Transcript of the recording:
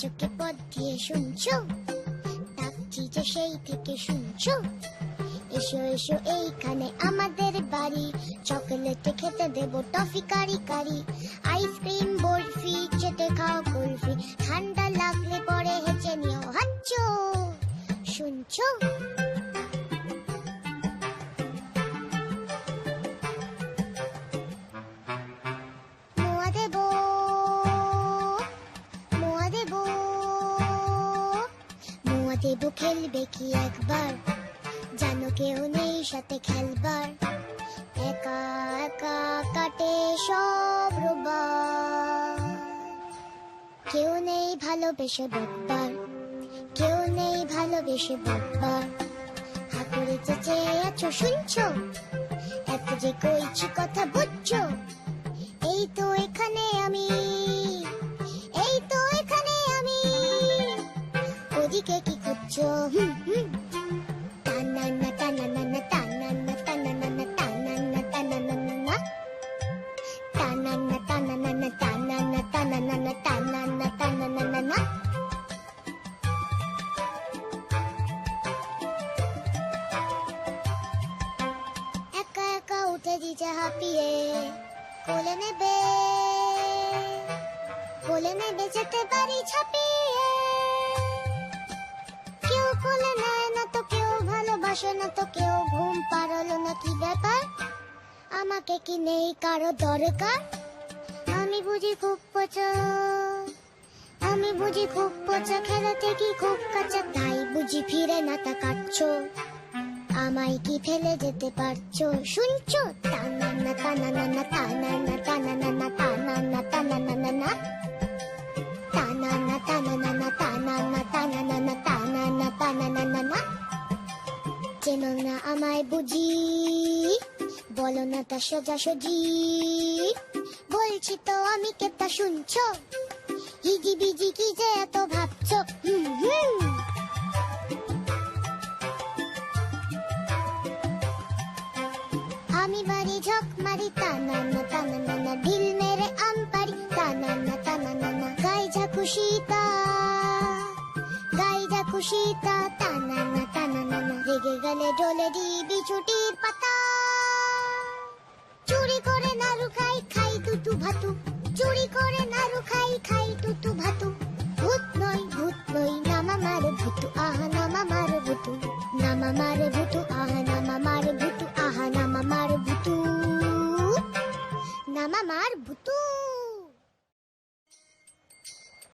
চোখে পথ দিয়ে শুনছো ডাকছি যে সেই থেকে শুনছো এসো এসো এইখানে আমাদের বাড়ি চকলেটে খেতে দেব টফি কারি কারি দেব খেলবে কি একবার? জানো কেউ নেই সাথে খেলবার। একা একা কাটে সব কেউ নেই ভালোবেসে বকবার। কেউ নেই ভালোবেসে বকবার। হাতুড়ে চেঁচে আছো, শুনছো? এত যে কইছি কথা বুঝছ? এই তো তানান্না একা একা উঠে দিছে হাঁপিয়ে। কোলে নেবে কোলে নেবে যেতে পারি ছাপিয়ে। শোনা তো কেউ ঘুম পারল না কি ব্যাপার আমাকে কি নেই কারও দরকার আমি বুঝি খুব পচা আমি বুঝি খুব পচা খেলাতে কি খুব কাঁচা তাই বুঝি ফিরে না তাকাচ্ছ আমায় কি ফেলে যেতে পারছ শুনছো তা না না তা না না না তা না না তা না না তা না না তা না না না চেনো না আমায় বুঝি? বলো না তা বলছি তো আমি কেতা শুনছো? হিজি বিজি কি যে এত ভাবছ? আমি বাড়ি ঝক মারি তানানা তানানা ঢিল মেরে আম পারি তানানা তানানা গাই যা খুশি তা গাই যা খুশি তানানা তানানা রেগে গেলে দিবি ছুটির পাতা। চুরি করে নাড়ু খাই খাই তুতু ভাতু। চুরি করে নাড়ু খাই খাই তুতু ভাতু। ভূত নই ভূত নই, নামা মারে ভূতু, আহা নামা মারে ভূতু। নামা মারে ভূতু, আহা নামা মারে ভূতু, আহা নামা মারে ভূতু। নামা মার ভূতু।